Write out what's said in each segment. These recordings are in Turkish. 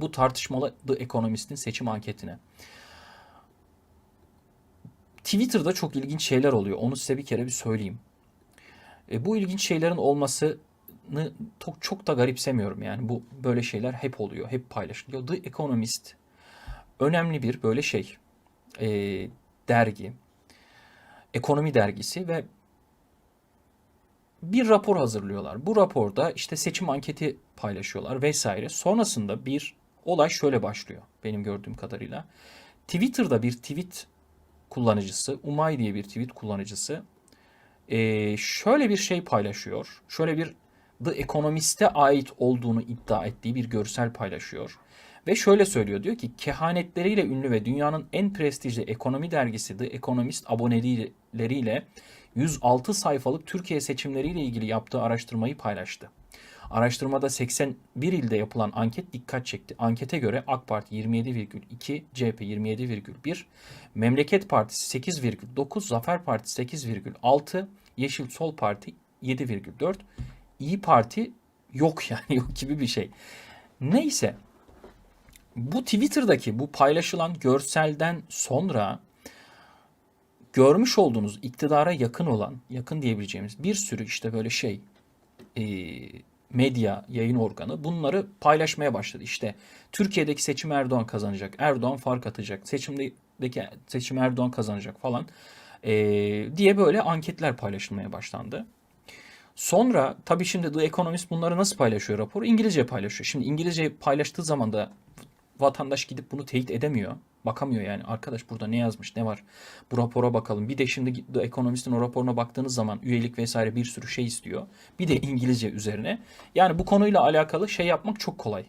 Bu tartışmalı The Economist'in seçim anketine. Twitter'da çok ilginç şeyler oluyor. Onu size bir kere bir söyleyeyim. E, bu ilginç şeylerin olmasını çok, çok da garipsemiyorum yani. Bu böyle şeyler hep oluyor, hep paylaşılıyor. The Economist önemli bir böyle şey e, dergi, ekonomi dergisi ve bir rapor hazırlıyorlar. Bu raporda işte seçim anketi paylaşıyorlar vesaire. Sonrasında bir olay şöyle başlıyor benim gördüğüm kadarıyla. Twitter'da bir tweet kullanıcısı, Umay diye bir tweet kullanıcısı e, şöyle bir şey paylaşıyor. Şöyle bir The Economist'e ait olduğunu iddia ettiği bir görsel paylaşıyor. Ve şöyle söylüyor diyor ki kehanetleriyle ünlü ve dünyanın en prestijli ekonomi dergisi The Economist aboneleriyle 106 sayfalık Türkiye seçimleriyle ilgili yaptığı araştırmayı paylaştı. Araştırmada 81 ilde yapılan anket dikkat çekti. Ankete göre AK Parti 27,2, CHP 27,1, Memleket Partisi 8,9, Zafer Partisi 8,6, Yeşil Sol Parti 7,4, İyi Parti yok yani yok gibi bir şey. Neyse bu Twitter'daki bu paylaşılan görselden sonra görmüş olduğunuz iktidara yakın olan, yakın diyebileceğimiz bir sürü işte böyle şey medya, yayın organı bunları paylaşmaya başladı. İşte Türkiye'deki seçim Erdoğan kazanacak, Erdoğan fark atacak, seçimdeki seçim Erdoğan kazanacak falan e, diye böyle anketler paylaşılmaya başlandı. Sonra tabii şimdi The Economist bunları nasıl paylaşıyor raporu? İngilizce paylaşıyor. Şimdi İngilizce paylaştığı zaman da vatandaş gidip bunu teyit edemiyor. Bakamıyor yani arkadaş burada ne yazmış ne var bu rapora bakalım. Bir de şimdi The Economist'in o raporuna baktığınız zaman üyelik vesaire bir sürü şey istiyor. Bir de İngilizce üzerine. Yani bu konuyla alakalı şey yapmak çok kolay.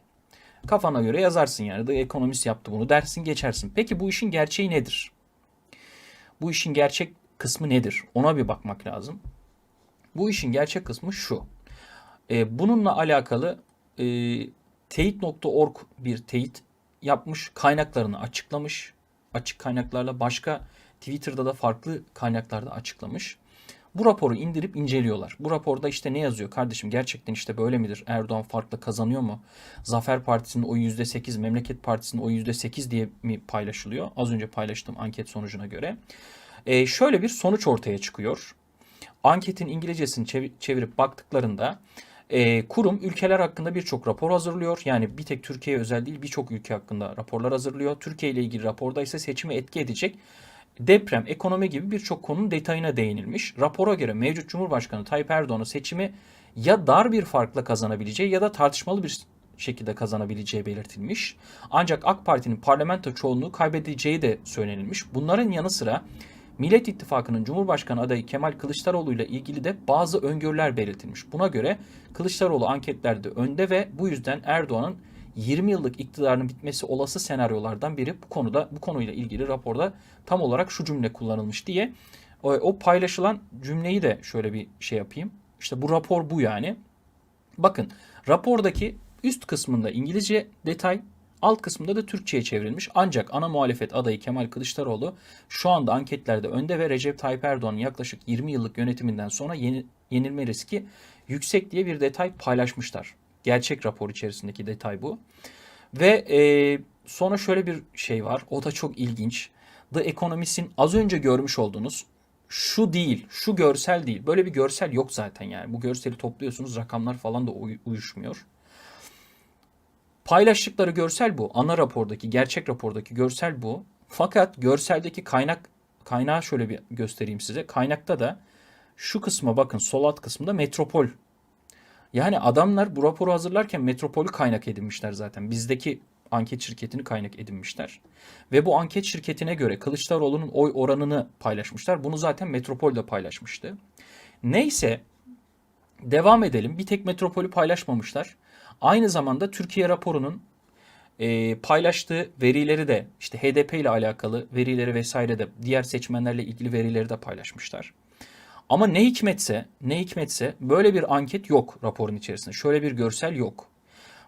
Kafana göre yazarsın yani The Economist yaptı bunu dersin geçersin. Peki bu işin gerçeği nedir? Bu işin gerçek kısmı nedir? Ona bir bakmak lazım. Bu işin gerçek kısmı şu. E, bununla alakalı e, teyit.org bir teyit yapmış, kaynaklarını açıklamış. Açık kaynaklarla başka Twitter'da da farklı kaynaklarda açıklamış. Bu raporu indirip inceliyorlar. Bu raporda işte ne yazıyor kardeşim gerçekten işte böyle midir? Erdoğan farklı kazanıyor mu? Zafer Partisi'nin oyu %8, Memleket Partisi'nin oyu %8 diye mi paylaşılıyor? Az önce paylaştığım anket sonucuna göre. Ee, şöyle bir sonuç ortaya çıkıyor. Anketin İngilizcesini çevirip baktıklarında e, kurum ülkeler hakkında birçok rapor hazırlıyor. Yani bir tek Türkiye özel değil birçok ülke hakkında raporlar hazırlıyor. Türkiye ile ilgili raporda ise seçimi etki edecek deprem, ekonomi gibi birçok konunun detayına değinilmiş. Rapora göre mevcut Cumhurbaşkanı Tayyip Erdoğan'ın seçimi ya dar bir farkla kazanabileceği ya da tartışmalı bir şekilde kazanabileceği belirtilmiş. Ancak AK Parti'nin parlamento çoğunluğu kaybedeceği de söylenilmiş. Bunların yanı sıra Millet İttifakı'nın Cumhurbaşkanı adayı Kemal Kılıçdaroğlu ile ilgili de bazı öngörüler belirtilmiş. Buna göre Kılıçdaroğlu anketlerde önde ve bu yüzden Erdoğan'ın 20 yıllık iktidarının bitmesi olası senaryolardan biri bu konuda bu konuyla ilgili raporda tam olarak şu cümle kullanılmış diye o, o paylaşılan cümleyi de şöyle bir şey yapayım. İşte bu rapor bu yani. Bakın rapordaki üst kısmında İngilizce detay, alt kısmında da Türkçe'ye çevrilmiş. Ancak ana muhalefet adayı Kemal Kılıçdaroğlu şu anda anketlerde önde ve Recep Tayyip Erdoğan'ın yaklaşık 20 yıllık yönetiminden sonra yeni, yenilme riski yüksek diye bir detay paylaşmışlar. Gerçek rapor içerisindeki detay bu. Ve e, sonra şöyle bir şey var. O da çok ilginç. The Economist'in az önce görmüş olduğunuz şu değil, şu görsel değil. Böyle bir görsel yok zaten yani. Bu görseli topluyorsunuz rakamlar falan da uy- uyuşmuyor. Paylaştıkları görsel bu. Ana rapordaki, gerçek rapordaki görsel bu. Fakat görseldeki kaynak kaynağı şöyle bir göstereyim size. Kaynakta da şu kısma bakın sol alt kısmında metropol yani adamlar bu raporu hazırlarken Metropol'ü kaynak edinmişler zaten. Bizdeki anket şirketini kaynak edinmişler. Ve bu anket şirketine göre Kılıçdaroğlu'nun oy oranını paylaşmışlar. Bunu zaten Metropol de paylaşmıştı. Neyse devam edelim. Bir tek Metropol'ü paylaşmamışlar. Aynı zamanda Türkiye raporunun e, paylaştığı verileri de işte HDP ile alakalı verileri vesaire de diğer seçmenlerle ilgili verileri de paylaşmışlar. Ama ne hikmetse, ne hikmetse böyle bir anket yok raporun içerisinde. Şöyle bir görsel yok.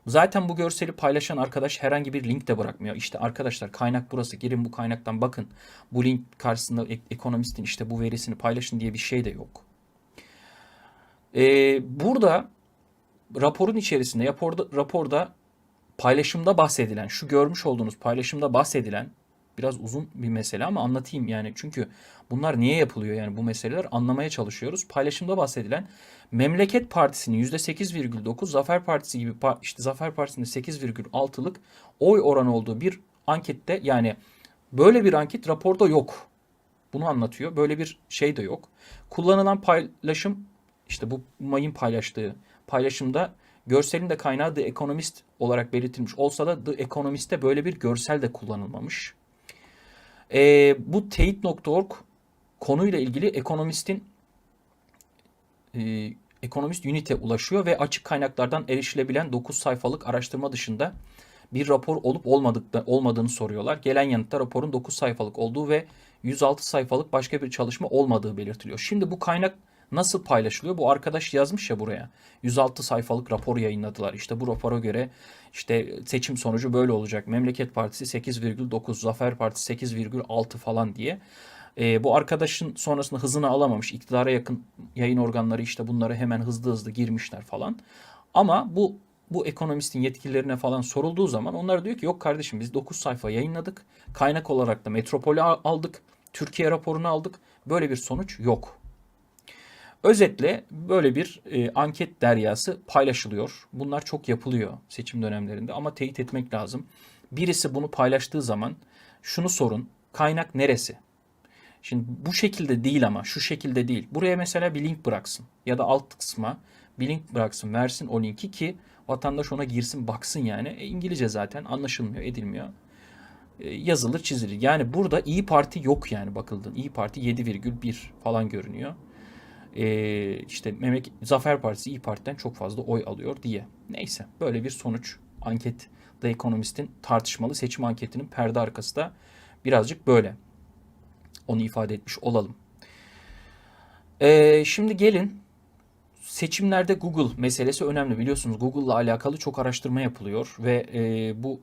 Zaten bu görseli paylaşan arkadaş herhangi bir link de bırakmıyor. İşte arkadaşlar kaynak burası girin bu kaynaktan bakın. Bu link karşısında ekonomistin işte bu verisini paylaşın diye bir şey de yok. Ee, burada raporun içerisinde raporda, raporda paylaşımda bahsedilen, şu görmüş olduğunuz paylaşımda bahsedilen biraz uzun bir mesele ama anlatayım yani. Çünkü bunlar niye yapılıyor yani bu meseleler anlamaya çalışıyoruz. Paylaşımda bahsedilen Memleket Partisi'nin %8,9, Zafer Partisi gibi işte Zafer Partisi'nin 8,6'lık oy oranı olduğu bir ankette yani böyle bir anket raporda yok. Bunu anlatıyor. Böyle bir şey de yok. Kullanılan paylaşım işte bu mayın paylaştığı paylaşımda görselin de kaynağı The Economist olarak belirtilmiş olsa da The Economist'te böyle bir görsel de kullanılmamış. Ee, bu teyit.org konuyla ilgili Economist'in e, Economist Unit'e ulaşıyor ve açık kaynaklardan erişilebilen 9 sayfalık araştırma dışında bir rapor olup olmadık olmadığını soruyorlar. Gelen yanıtta raporun 9 sayfalık olduğu ve 106 sayfalık başka bir çalışma olmadığı belirtiliyor. Şimdi bu kaynak nasıl paylaşılıyor? Bu arkadaş yazmış ya buraya. 106 sayfalık rapor yayınladılar. İşte bu rapora göre işte seçim sonucu böyle olacak. Memleket Partisi 8,9, Zafer Partisi 8,6 falan diye. Ee, bu arkadaşın sonrasında hızını alamamış. İktidara yakın yayın organları işte bunları hemen hızlı hızlı girmişler falan. Ama bu bu ekonomistin yetkililerine falan sorulduğu zaman onlar diyor ki yok kardeşim biz 9 sayfa yayınladık. Kaynak olarak da Metropol'ü al- aldık. Türkiye raporunu aldık. Böyle bir sonuç yok. Özetle böyle bir e, anket deryası paylaşılıyor. Bunlar çok yapılıyor seçim dönemlerinde ama teyit etmek lazım. Birisi bunu paylaştığı zaman şunu sorun. Kaynak neresi? Şimdi bu şekilde değil ama şu şekilde değil. Buraya mesela bir link bıraksın ya da alt kısma bir link bıraksın versin o linki ki vatandaş ona girsin baksın yani. E, İngilizce zaten anlaşılmıyor edilmiyor. E, yazılır çizilir. Yani burada İyi Parti yok yani bakıldığın. İyi Parti 7,1 falan görünüyor. E, işte Memek Zafer Partisi İyi Parti'den çok fazla oy alıyor diye. Neyse böyle bir sonuç. Anket The Economist'in tartışmalı seçim anketinin perde arkası da birazcık böyle. Onu ifade etmiş olalım. Ee, şimdi gelin seçimlerde Google meselesi önemli. Biliyorsunuz Google'la alakalı çok araştırma yapılıyor ve e, bu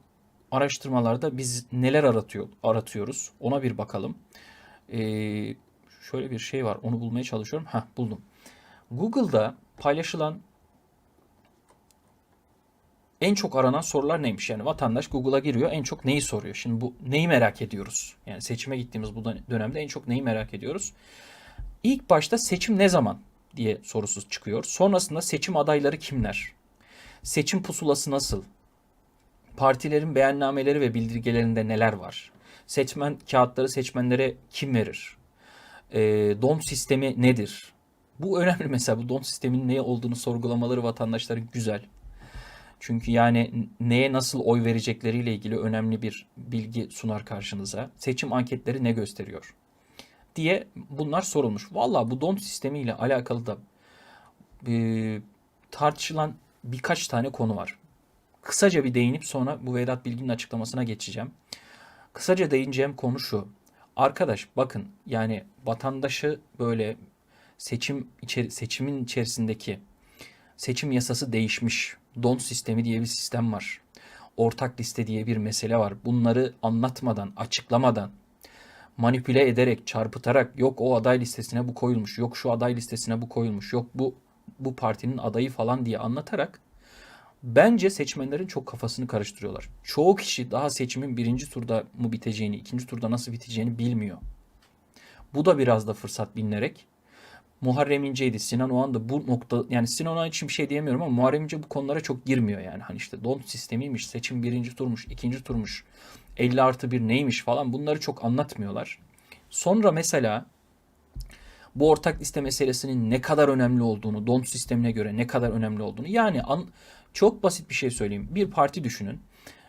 araştırmalarda biz neler aratıyor aratıyoruz ona bir bakalım. Ee, şöyle bir şey var onu bulmaya çalışıyorum. Ha buldum. Google'da paylaşılan en çok aranan sorular neymiş? Yani vatandaş Google'a giriyor en çok neyi soruyor? Şimdi bu neyi merak ediyoruz? Yani seçime gittiğimiz bu dönemde en çok neyi merak ediyoruz? İlk başta seçim ne zaman diye sorusu çıkıyor. Sonrasında seçim adayları kimler? Seçim pusulası nasıl? Partilerin beyannameleri ve bildirgelerinde neler var? Seçmen kağıtları seçmenlere kim verir? E, don sistemi nedir? Bu önemli mesela bu don sistemin ne olduğunu sorgulamaları vatandaşların güzel. Çünkü yani neye nasıl oy verecekleriyle ilgili önemli bir bilgi sunar karşınıza. Seçim anketleri ne gösteriyor? diye bunlar sorulmuş. Valla bu don sistemiyle alakalı da e, tartışılan birkaç tane konu var. Kısaca bir değinip sonra bu Vedat Bilgin'in açıklamasına geçeceğim. Kısaca değineceğim konu şu. Arkadaş bakın yani vatandaşı böyle seçim içeri, seçimin içerisindeki seçim yasası değişmiş. Don sistemi diye bir sistem var. Ortak liste diye bir mesele var. Bunları anlatmadan, açıklamadan, manipüle ederek, çarpıtarak yok o aday listesine bu koyulmuş, yok şu aday listesine bu koyulmuş, yok bu bu partinin adayı falan diye anlatarak bence seçmenlerin çok kafasını karıştırıyorlar. Çoğu kişi daha seçimin birinci turda mı biteceğini, ikinci turda nasıl biteceğini bilmiyor. Bu da biraz da fırsat bilinerek Muharrem İnce'ydi. Sinan Oğan da bu nokta yani Sinan Oğan için bir şey diyemiyorum ama Muharrem İnce bu konulara çok girmiyor yani. Hani işte don sistemiymiş, seçim birinci turmuş, ikinci turmuş, 50 artı bir neymiş falan bunları çok anlatmıyorlar. Sonra mesela bu ortak liste meselesinin ne kadar önemli olduğunu, don sistemine göre ne kadar önemli olduğunu yani an, çok basit bir şey söyleyeyim. Bir parti düşünün.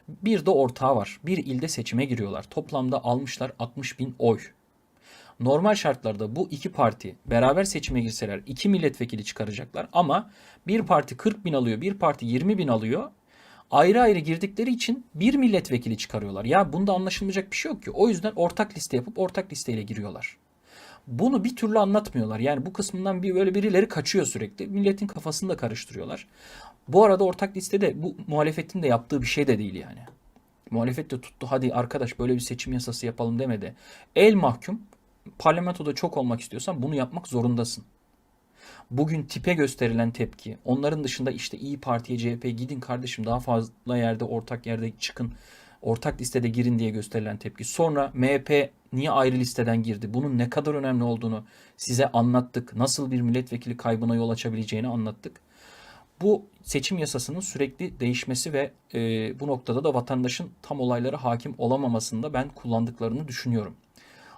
Bir de ortağı var. Bir ilde seçime giriyorlar. Toplamda almışlar 60 bin oy. Normal şartlarda bu iki parti beraber seçime girseler iki milletvekili çıkaracaklar ama bir parti 40 bin alıyor bir parti 20 bin alıyor ayrı ayrı girdikleri için bir milletvekili çıkarıyorlar. Ya bunda anlaşılmayacak bir şey yok ki. O yüzden ortak liste yapıp ortak listeyle giriyorlar. Bunu bir türlü anlatmıyorlar. Yani bu kısmından bir böyle birileri kaçıyor sürekli. Milletin kafasını da karıştırıyorlar. Bu arada ortak listede bu muhalefetin de yaptığı bir şey de değil yani. Muhalefet de tuttu hadi arkadaş böyle bir seçim yasası yapalım demedi. El mahkum parlamentoda çok olmak istiyorsan bunu yapmak zorundasın. Bugün tipe gösterilen tepki, onların dışında işte İyi Parti'ye, CHP'ye gidin kardeşim daha fazla yerde ortak yerde çıkın, ortak listede girin diye gösterilen tepki. Sonra MHP niye ayrı listeden girdi? Bunun ne kadar önemli olduğunu size anlattık. Nasıl bir milletvekili kaybına yol açabileceğini anlattık. Bu seçim yasasının sürekli değişmesi ve e, bu noktada da vatandaşın tam olaylara hakim olamamasında ben kullandıklarını düşünüyorum.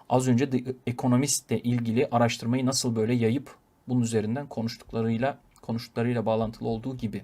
Az önce The Economist'le ilgili araştırmayı nasıl böyle yayıp bunun üzerinden konuştuklarıyla konuştuklarıyla bağlantılı olduğu gibi.